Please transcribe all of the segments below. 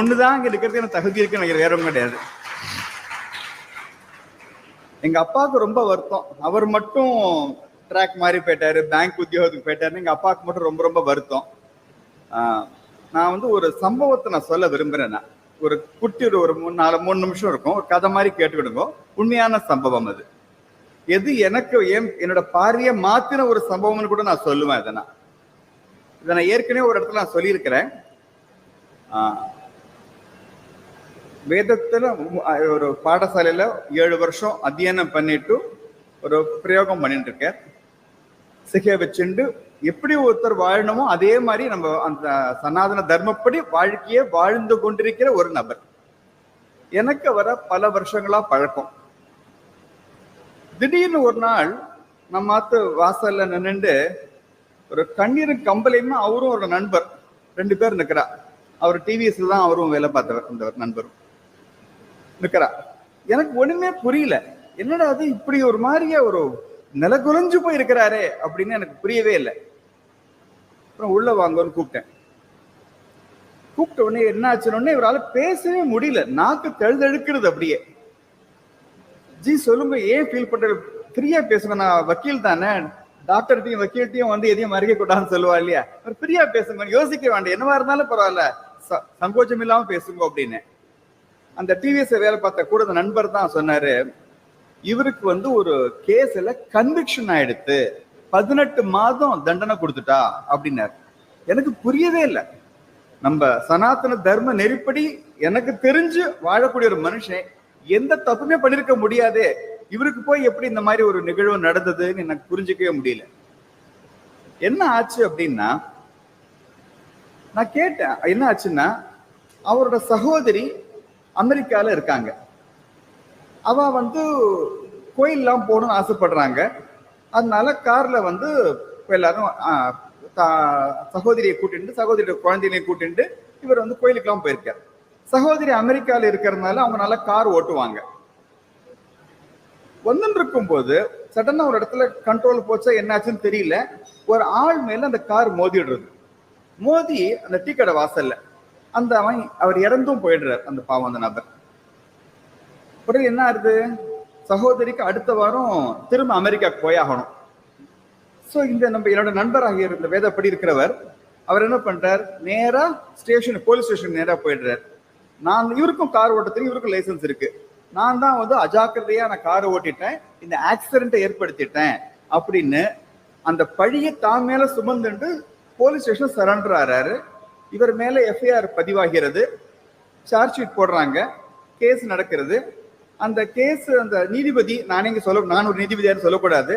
ஒண்ணுதான் இங்க இருக்கிறது எனக்கு தகுதி இருக்குன்னு நினைக்கிறேன் வேற ஒன்றும் கிடையாது. எங்க அப்பாவுக்கு ரொம்ப வருத்தம். அவர் மட்டும் ட்ராக் மாதிரி போயிட்டாரு பேங்க் உத்தியோகத்துக்கு போயிட்டாரு எங்க அப்பாவுக்கு மட்டும் ரொம்ப ரொம்ப வருத்தம். ஆஹ் நான் வந்து ஒரு சம்பவத்தை நான் சொல்ல விரும்புறேன் நான். ஒரு குட்டி ஒரு ஒரு மூணு நாலு மூணு நிமிஷம் இருக்கும். ஒரு கதை மாதிரி கேட்டுக்கிடுங்க. உண்மையான சம்பவம் அது. எது எனக்கு ஏன் என்னோட பார்வையை மாத்தின ஒரு சம்பவம்னு கூட நான் சொல்லுவேன் இதை நான். இதை நான் ஏற்கனவே ஒரு இடத்துல நான் சொல்லியிருக்கிறேன். ஆஹ் வேதத்துல ஒரு பாடசாலையில ஏழு வருஷம் அத்தியனம் பண்ணிட்டு ஒரு பிரயோகம் பண்ணிட்டு இருக்கேன் சிகைய வச்சுண்டு எப்படி ஒருத்தர் வாழணுமோ அதே மாதிரி நம்ம அந்த சனாதன தர்மப்படி வாழ்க்கையை வாழ்ந்து கொண்டிருக்கிற ஒரு நபர். எனக்கு வர பல வருஷங்களா பழக்கம். திடீர்னு ஒரு நாள் நம்ம மாத்து வாசல்ல நின்றுண்டு ஒரு கண்ணீர் கம்பலையுமா அவரும் ஒரு நண்பர். ரெண்டு பேர் நிக்கிறா. அவர் டிவிஎஸ்ல தான் அவரும் வேலை பார்த்தவர் அந்த நண்பரும். இருக்கிறா எனக்கு ஒண்ணுமே புரியல. என்னடா அது இப்படி ஒரு மாதிரியே ஒரு நிலகுலைஞ்சு போய் இருக்கிறாரே அப்படின்னு எனக்கு புரியவே இல்லை. அப்புறம் உள்ள வாங்கன்னு கூப்பிட்டேன். கூப்பிட்ட உடனே என்ன ஆச்சுன்னு உடனே இவரால பேசவே முடியல. நாக்கு தழுதழுக்கிறது அப்படியே. ஜி சொல்லுங்க ஏன் ஃபீல் பண்ற ஃப்ரீயா பேசுங்க. நான் வக்கீல் தானே. டாக்டர்கிட்டையும் வக்கீல்ட்டையும் வந்து எதையும் மறைக்க கூடாதுன்னு சொல்லுவா இல்லையா? ஒரு ஃப்ரீயா பேசுங்க. யோசிக்க வேண்டாம். என்னவா இருந்தாலும் பரவாயில்ல. ச- சங்கோச்சம் இல்லாம பேசுங்க அப்படின்னு. அந்த டிவிஎஸ் வேலை பார்த்த கூட அந்த நண்பர் தான் சொன்னாரு இவருக்கு வந்து ஒரு கேஸ்ல கன்விக்ஷன் ஆயிடுத்து பதினெட்டு மாதம் தண்டனை கொடுத்துட்டா அப்படின்னாரு. எனக்கு புரியவே இல்லை. நம்ம சனாதன தர்ம நெறிப்படி எனக்கு தெரிஞ்சு வாழக்கூடிய ஒரு மனுஷன் எந்த தப்புமே பண்ணிருக்க முடியாதே இவருக்கு போய் எப்படி இந்த மாதிரி ஒரு நிகழ்வு நடந்ததுன்னு எனக்கு புரிஞ்சுக்கவே முடியல. என்ன ஆச்சு அப்படின்னா நான் கேட்டேன் என்ன ஆச்சுன்னா அவரோட சகோதரி அமெரிக்காவில் இருக்காங்க. அவ வந்து கோயிலெலாம் போகணும்னு ஆசைப்படுறாங்க. அதனால காரில் வந்து எல்லாரும் சகோதரியை கூட்டிட்டு சகோதரியோட குழந்தைகளையும் கூட்டிட்டு இவர் வந்து கோயிலுக்கெல்லாம் போயிருக்கார். சகோதரி அமெரிக்காவில் இருக்கிறதுனால அவங்க நல்லா கார் ஓட்டுவாங்க. வந்துட்டு இருக்கும்போது சடனா ஒரு இடத்துல கண்ட்ரோல் போச்சா என்னாச்சுன்னு தெரியல. ஒரு ஆள் மேல அந்த கார் மோதிடுறது. மோதி அந்த டீ கடை வாசல்ல அந்த அவன் அவர் இறந்தும் போயிடுறார் அந்த பாவம் அந்த நபர். உடனே என்ன ஆகுது? சகோதரிக்கு அடுத்த வாரம் திரும்ப அமெரிக்கா போயாகணும் ஸோ இந்த நம்ம என்னோட நண்பராகிய இருந்த வேதப்படி இருக்கிறவர் அவர் என்ன பண்றார்? நேரா ஸ்டேஷன் போலீஸ் ஸ்டேஷன் நேரா போயிடுறார். நான் இவருக்கும் கார் ஓட்டத்துக்கு இவருக்கும் லைசன்ஸ் இருக்கு. நான் தான் வந்து அஜாக்கிரதையா நான் காரை ஓட்டிட்டேன் இந்த ஆக்சிடென்ட்டை ஏற்படுத்திட்டேன் அப்படின்னு அந்த பழியை தான் மேல சுமந்துட்டு போலீஸ் ஸ்டேஷன் சரண்டர் ஆறாரு. இவர் மேல எஃப்ஐஆர் பதிவாகிறது. சார்ஜ் ஷீட் போடுறாங்க. கேஸ் நடக்கிறது. அந்த கேஸ் அந்த நீதிபதி நானே இங்க சொல்ல நான் ஒரு நீதிபதியாரு சொல்லக்கூடாது.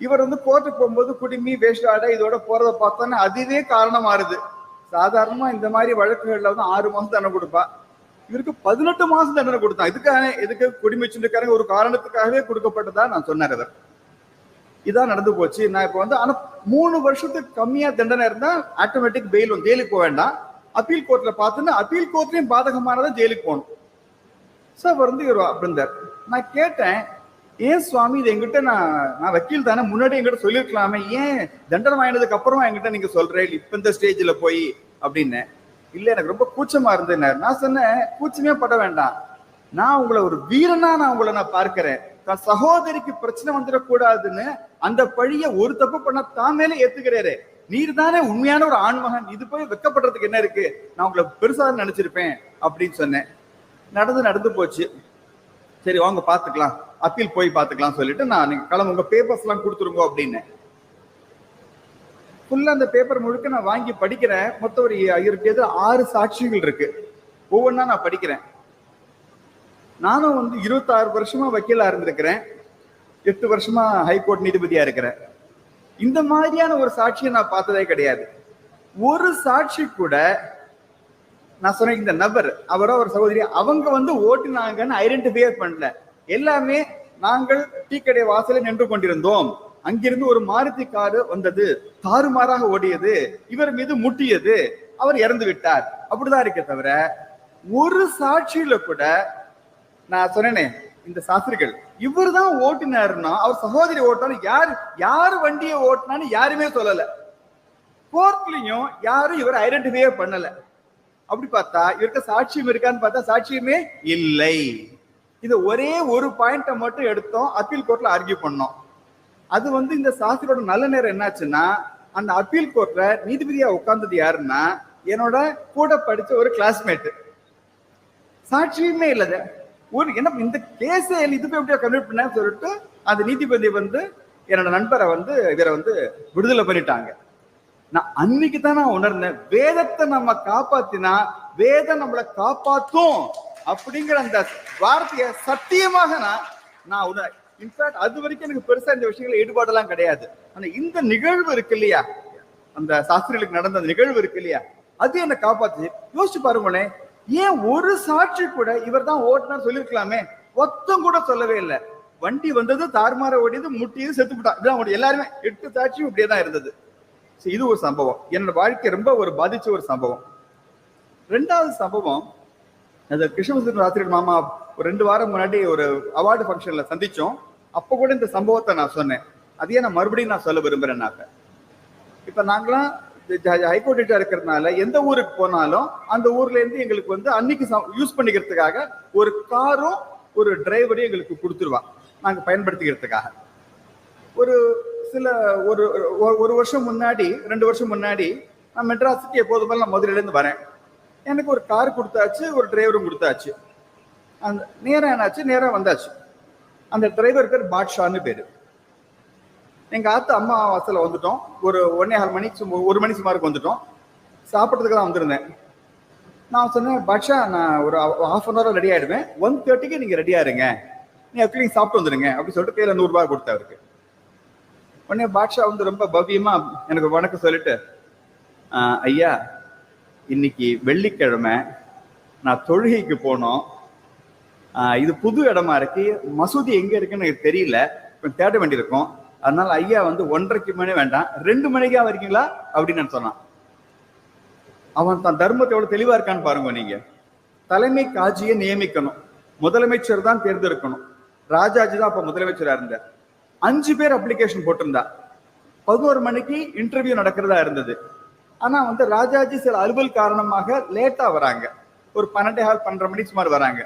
இவர் வந்து கோர்ட்டுக்கு போகும்போது குடிமி வேஷ்டாட இதோட போறத பார்த்தோன்னா அதுவே காரணம் ஆறுது சாதாரணமா இந்த மாதிரி வழக்குகள்ல வந்து ஆறு மாசம் தண்டனை கொடுப்பா. இவருக்கு பதினெட்டு மாசம் தண்டனை கொடுத்தான். இதுக்காக எதுக்கு குடிமை வச்சுருக்காங்க ஒரு காரணத்துக்காகவே கொடுக்கப்பட்டதா நான் சொன்னார் அவர் இதான் நடந்து போச்சு. நான் இப்போ வந்து ஆனா மூணு வருஷத்துக்கு கம்மியா தண்டனை இருந்தா ஆட்டோமேட்டிக் பெயில் வந்து ஜெயிலுக்கு போக வேண்டாம். அப்பீல் கோர்ட்ல பார்த்துன்னா அப்பீல் கோர்ட்லயும் பாதகமானதா ஜெயிலுக்கு போகணும். சார் வந்து இவர் அப்படிந்தார் நான் கேட்டேன் ஏன் சுவாமி இது எங்கிட்ட நான் நான் வக்கீல் தானே முன்னாடி எங்கிட்ட சொல்லியிருக்கலாமே. ஏன் தண்டனை வாங்கினதுக்கு அப்புறமா என்கிட்ட நீங்க சொல்றேன் இப்ப இந்த ஸ்டேஜ்ல போய் அப்படின்னு. இல்ல எனக்கு ரொம்ப கூச்சமா இருந்தேன் நான் சொன்னேன் கூச்சமே பட வேண்டாம். நான் உங்களை ஒரு வீரனா நான் உங்களை நான் பார்க்கிறேன். தன் சகோதரிக்கு பிரச்சனை வந்துடக்கூடாதுன்னு அந்த பழிய ஒரு தப்பு பண்ண தான் மேல ஏத்துக்கிறாரு நீர் தானே உண்மையான ஒரு ஆண்மகன். இது போய் வெக்கப்படுறதுக்கு என்ன இருக்கு? நான் உங்களை பெருசா நினைச்சிருப்பேன் அப்படின்னு சொன்னேன். நடந்து நடந்து போச்சு. சரி வாங்க பாத்துக்கலாம் அப்பீல் போய் பாத்துக்கலாம் சொல்லிட்டு நான் நீங்க கிளம்பு உங்க பேப்பர்ஸ் எல்லாம் கொடுத்துருங்க அப்படின்னு. ஃபுல்லா அந்த பேப்பர் முழுக்க நான் வாங்கி படிக்கிறேன். மொத்தம் ஒரு இவருக்கு எதிர ஆறு சாட்சிகள் இருக்கு. ஒவ்வொன்றா நான் படிக்கிறேன். நானும் வந்து இருபத்தாறு வருஷமா வக்கீலா இருந்திருக்கிறேன். எட்டு வருஷமா ஹைகோர்ட் நீதிபதியா இருக்கிறேன். இந்த மாதிரியான ஒரு சாட்சியை நான் பார்த்ததே கிடையாது. ஒரு சாட்சி கூட நான் சொன்ன இந்த நபர் அவரோ ஒரு சகோதரி அவங்க வந்து ஓட்டுனாங்கன்னு ஐடென்டிஃபை பண்ணல. எல்லாமே நாங்கள் டீ கடை வாசலில் நின்று கொண்டிருந்தோம். அங்கிருந்து ஒரு மாருதி காரு வந்தது. தாறுமாறாக ஓடியது. இவர் மீது முட்டியது. அவர் இறந்து விட்டார். அப்படிதான் இருக்கே தவிர ஒரு சாட்சியில கூட நான் சொன்னேனே இந்த சாஸ்திரிகள் இவர் தான் ஓட்டினாருன்னா அவர் சகோதரி ஓட்டாலும் யார் யார் வண்டியை ஓட்டினான்னு யாருமே சொல்லல. கோர்ட்லயும் யாரும் இவர் ஐடென்டிஃபையே பண்ணல. அப்படி பார்த்தா இவருக்கு சாட்சியம் இருக்கான்னு பார்த்தா சாட்சியமே இல்லை. இது ஒரே ஒரு பாயிண்ட்டை மட்டும் எடுத்தோம் அப்பீல் கோர்ட்ல ஆர்கியூ பண்ணோம். அது வந்து இந்த சாஸ்திரியோட நல்ல நேரம் என்னாச்சுன்னா அந்த அப்பீல் கோர்ட்ல நீதிபதியா உட்கார்ந்தது யாருன்னா என்னோட கூட படிச்ச ஒரு கிளாஸ்மேட் சாட்சியுமே இல்லை ஒரு என்ன இந்த கேஸ இது போய் எப்படியா கன்வெர்ட் பண்ண சொல்லிட்டு அந்த நீதிபதி வந்து என்னோட நண்பரை வந்து இவரை வந்து விடுதலை பண்ணிட்டாங்க. நான் அன்னைக்கு தான் நான் உணர்ந்தேன் வேதத்தை நம்ம காப்பாத்தினா வேதம் நம்மளை காப்பாத்தும் அப்படிங்கிற அந்த வார்த்தையை சத்தியமாக நான் நான் உணர் இன்ஃபேக்ட் அது வரைக்கும் எனக்கு பெருசா இந்த விஷயங்கள ஈடுபாடெல்லாம் கிடையாது. ஆனா இந்த நிகழ்வு இருக்கு இல்லையா? அந்த சாஸ்திரிகளுக்கு நடந்த அந்த நிகழ்வு இருக்கு இல்லையா? அது என்ன காப்பாத்துச்சு யோசிச்சு பாருங்களேன் ஏன் ஒரு சாட்சி கூட இவர் தான் ஓட்டுனா சொல்லிருக்கலாமே ஒத்தம் கூட சொல்லவே இல்லை. வண்டி வந்தது தார்மார ஓடியது முட்டியது செத்து போட்டான் எல்லாருமே எட்டு சாட்சியும் இப்படியே தான் இருந்தது இது ஒரு சம்பவம். என்னோட வாழ்க்கை ரொம்ப ஒரு பாதிச்ச ஒரு சம்பவம். ரெண்டாவது சம்பவம் அது கிருஷ்ணமூர்த்தி ராத்திரி மாமா ஒரு ரெண்டு வாரம் முன்னாடி ஒரு அவார்டு ஃபங்க்ஷன்ல சந்திச்சோம். அப்ப கூட இந்த சம்பவத்தை நான் சொன்னேன். அதையே நான் மறுபடியும் நான் சொல்ல விரும்புறேன்னாக்க இப்ப நாங்களாம் ஹைகோர்ட் ஜட்ஜா இருக்கிறதுனால எந்த ஊருக்கு போனாலும் அந்த ஊர்ல இருந்து எங்களுக்கு வந்து அன்னைக்கு யூஸ் பண்ணிக்கிறதுக்காக ஒரு காரும் ஒரு டிரைவரையும் எங்களுக்கு கொடுத்துருவா. நாங்க பயன்படுத்திக்கிறதுக்காக. ஒரு சில ஒரு ஒரு- வருஷம் முன்னாடி ரெண்டு வருஷம் முன்னாடி நான் மெட்ராஸுக்கு எப்போது போல நான் மதுரையிலேருந்து வரேன். எனக்கு ஒரு கார் கொடுத்தாச்சு ஒரு டிரைவரும் கொடுத்தாச்சு. அந்த நேரம் என்னாச்சு நேரம் வந்தாச்சு. அந்த டிரைவர் பேர் பாட்ஷான்னு பேரு. எங்கள் ஆத்து அம்மா வாசலில் வந்துட்டோம். ஒரு ஒன்னே ஆறு மணி சும்மா- ஒரு மணி சுமாருக்கு வந்துட்டோம். சாப்பிட்றதுக்கு தான் வந்திருந்தேன். நான் சொன்னேன் பாட்ஷா நான் ஒரு ஹாஃப் அன் ஹவர் ரெடி ஆகிடுவேன் ஒன் தேர்ட்டிக்கு நீங்கள் ரெடியாக இருங்க. நீ அதுக்கு சாப்பிட்டு வந்துடுங்க அப்படின்னு சொல்லிட்டு கையில் நூறு ரூபாய் உடனே பாட்ஷா வந்து ரொம்ப பவ்யமாக எனக்கு வணக்கம் சொல்லிட்டு ஐயா இன்னைக்கு வெள்ளிக்கிழமை நான் தொழுகைக்கு போனோம். இது புது இடமா இருக்கு. மசூதி எங்கே இருக்குன்னு எனக்கு தெரியல. கொஞ்சம் தேட வேண்டியிருக்கும். அதனால ஐயா வந்து ஒன்றரைக்கு மணி வேண்டாம். ரெண்டு மணிக்கா வரீங்களா அப்படின்னு நான் சொன்னான். அவன் தன் தர்மத்தை எவ்வளவு தெளிவா இருக்கான்னு பாருங்க நீங்க. தலைமை காட்சியை நியமிக்கணும். முதலமைச்சர் தான் தேர்ந்தெடுக்கணும். ராஜாஜி தான் அப்ப முதலமைச்சரா இருந்தார். அஞ்சு பேர் அப்ளிகேஷன் போட்டிருந்தா. பதினோரு மணிக்கு இன்டர்வியூ நடக்கிறதா இருந்தது. ஆனா வந்து ராஜாஜி சில அலுவல் காரணமாக லேட்டா வராங்க. ஒரு பன்னெண்டே ஆறு பன்னெண்டரை மணி சுமார் வராங்க.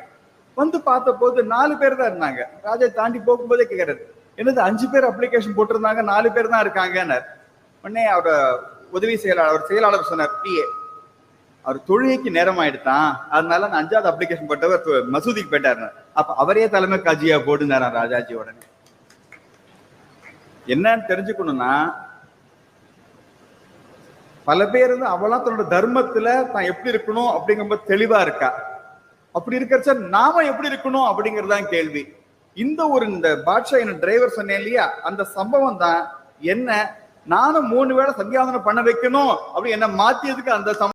வந்து பார்த்த போது நாலு பேர் தான் இருந்தாங்க. ராஜா தாண்டி போகும்போதே கேட்கறாரு என்னது அஞ்சு பேர் அப்ளிகேஷன் போட்டிருந்தாங்க நாலு பேர் தான் இருக்காங்கன்னார். உடனே அவரோட உதவி செயலாளர் அவர் செயலாளர் சொன்னார் பிஏ அவர் தொழுகைக்கு நேரம் ஆயிடுதான் அதனால நான் அஞ்சாவது அப்ளிகேஷன் போட்டவர் மசூதிக்கு போயிட்டாரு அப்ப அவரே தலைமை காஜியா போடுனாரா ராஜாஜி உடனே. என்னன்னு தெரிஞ்சுக்கணும்னா பல பேர் வந்து அவளாம் தன்னோட தர்மத்துல தான் எப்படி இருக்கணும் அப்படிங்கும்போது தெளிவா இருக்கா? அப்படி இருக்கிறச்ச நாம எப்படி இருக்கணும் அப்படிங்கறதுதான் கேள்வி. இந்த ஒரு இந்த பாட்ஷா என்ன டிரைவர் சொன்னேன் இல்லையா? அந்த சம்பவம் தான் என்ன நானும் மூணு வேளை சந்தியாவதனம் பண்ண வைக்கணும் அப்படி என்ன மாத்தியதுக்கு அந்த